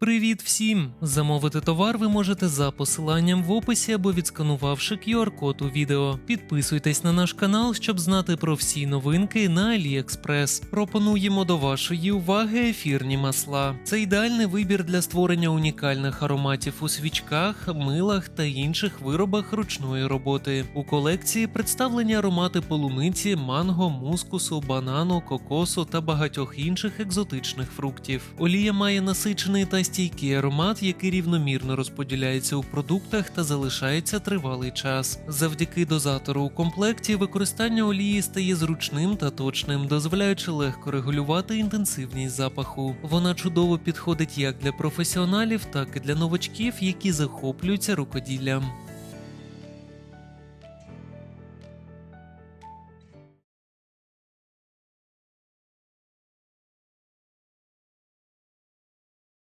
Привіт всім! Замовити товар ви можете за посиланням в описі або відсканувавши QR-код у відео. Підписуйтесь на наш канал, щоб знати про всі новинки на AliExpress. Пропонуємо до вашої уваги ефірні масла. Це ідеальний вибір для створення унікальних ароматів у свічках, милах та інших виробах ручної роботи. У колекції представлені аромати полуниці, манго, мускусу, банану, кокосу та багатьох інших екзотичних фруктів. Олія має насичений та стійкий аромат, який рівномірно розподіляється у продуктах та залишається тривалий час. Завдяки дозатору у комплекті використання олії стає зручним та точним, дозволяючи легко регулювати інтенсивність запаху. Вона чудово підходить як для професіоналів, так і для новачків, які захоплюються рукоділлям.